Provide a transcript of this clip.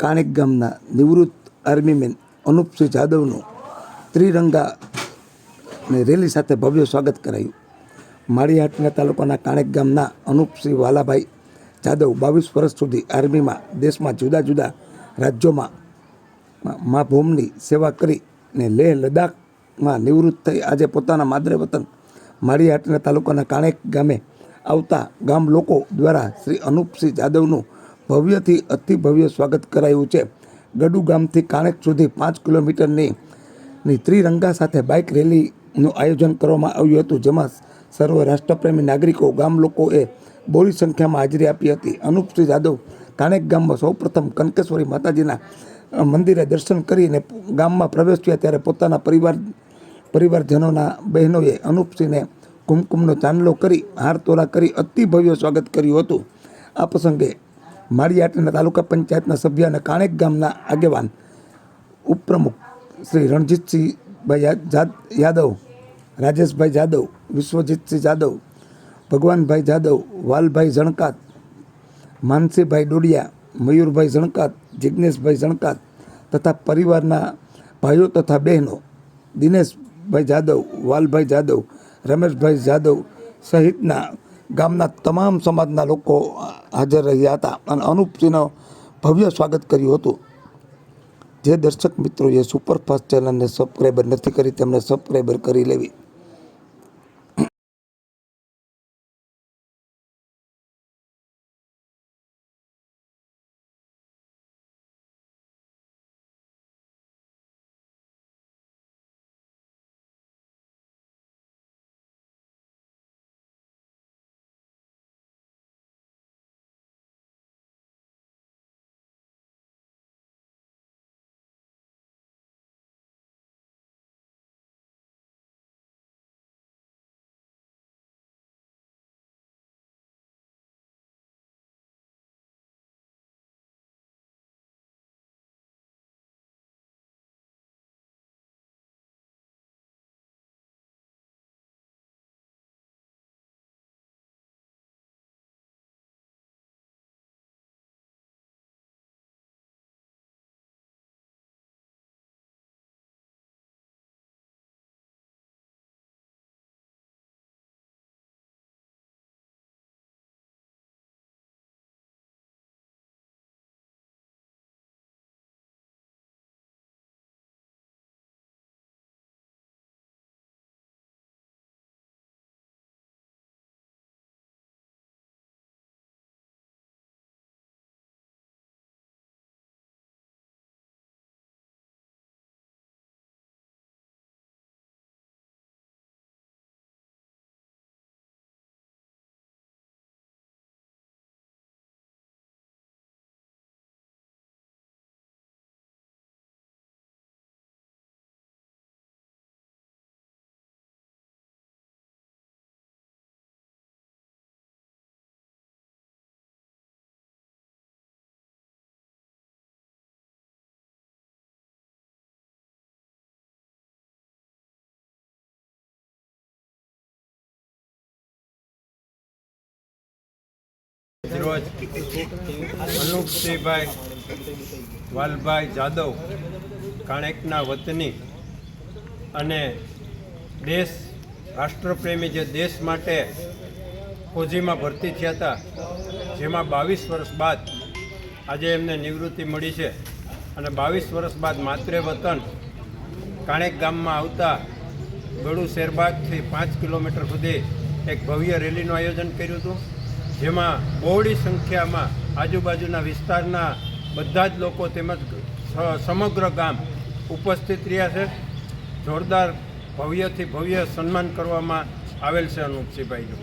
કાણેક ગામના નિવૃત્ત આર્મીમેન અનુપસિંહ જાદવનું ત્રિરંગા ને રેલી સાથે ભવ્ય સ્વાગત કરાયું. માળીહાટના તાલુકાના કાણેક ગામના અનુપસિંહ વાલાભાઈ જાદવ બાવીસ વર્ષ સુધી આર્મીમાં દેશમાં જુદા જુદા રાજ્યોમાં મા ભૂમની સેવા કરી ને લેહ લદ્દાખમાં નિવૃત્ત થઈ. આજે પોતાના માદરે વતન માળીહાટના તાલુકાના કાણેક ગામે આવતા ગામ લોકો દ્વારા શ્રી અનુપસિંહ જાદવનું ભવ્યથી અતિ ભવ્ય સ્વાગત કરાયું છે. ગડુ ગામથી કાણેક સુધી પાંચ કિલોમીટરની ની ત્રિરંગા સાથે બાઇક રેલીનું આયોજન કરવામાં આવ્યું હતું, જેમાં સર્વ રાષ્ટ્રપ્રેમી નાગરિકો, ગામ લોકોએ બોરી સંખ્યામાં હાજરી આપી હતી. અનુપસિંહ જાદવ કાણેક ગામમાં સૌપ્રથમ કનકેશ્વરી માતાજીના મંદિરે દર્શન કરીને ગામમાં પ્રવેશ્યા ત્યારે પોતાના પરિવાર, પરિવારજનોના બહેનોએ અનુપસિંહને કુમકુમનો ચાંદલો કરી, હાર તોરા કરી અતિ ભવ્ય સ્વાગત કર્યું હતું. આ પ્રસંગે માળિયાટના તાલુકા પંચાયતના સભ્ય અને કાણેક ગામના આગેવાન ઉપપ્રમુખ શ્રી રણજીતસિંહભાઈ યાદવ, રાજેશભાઈ જાદવ, વિશ્વજીતસિંહ જાદવ, ભગવાનભાઈ જાદવ, વાલભાઈ જણકાત માનસીભાઈ ડોડિયા, મયુરભાઈ જણકાત જિજ્ઞેશભાઈ જણકાત તથા પરિવારના ભાઈઓ તથા બહેનો દિનેશભાઈ જાદવ, વાલભાઈ જાદવ, રમેશભાઈ જાદવ સહિતના ગામના તમામ સમાજના લોકો હાજર રહ્યા હતા અને અનુપસિંહનો ભવ્ય સ્વાગત કર્યું હતું. જે દર્શક મિત્રોએ સુપરફાસ્ટ ચેનલને સબસ્ક્રાઈબર નથી કરી તેમણે સબસ્ક્રાઈબર કરી લેવી. રોજ અનુપસિંહભાઈ, વાલભાઈ જાદવ, કાણેકના વતની અને દેશ, રાષ્ટ્રપ્રેમી જે દેશ માટે ફોજીમાં ભરતી થયા હતા, જેમાં બાવીસ વર્ષ બાદ આજે એમને નિવૃત્તિ મળી છે. અને બાવીસ વર્ષ બાદ માત્રે વતન કાણેક ગામમાં આવતા ગળુ શેરબાગથી પાંચ કિલોમીટર સુધી એક ભવ્ય રેલીનું આયોજન કર્યું હતું. જેમાં બહોળી સંખ્યામાં આજુબાજુના વિસ્તારના બધા જ લોકો તેમજ સમગ્ર ગામ ઉપસ્થિત રહ્યા છે. જોરદાર ભવ્યથી ભવ્ય સન્માન કરવામાં આવેલ છે અનુપસિંહભાઈનું.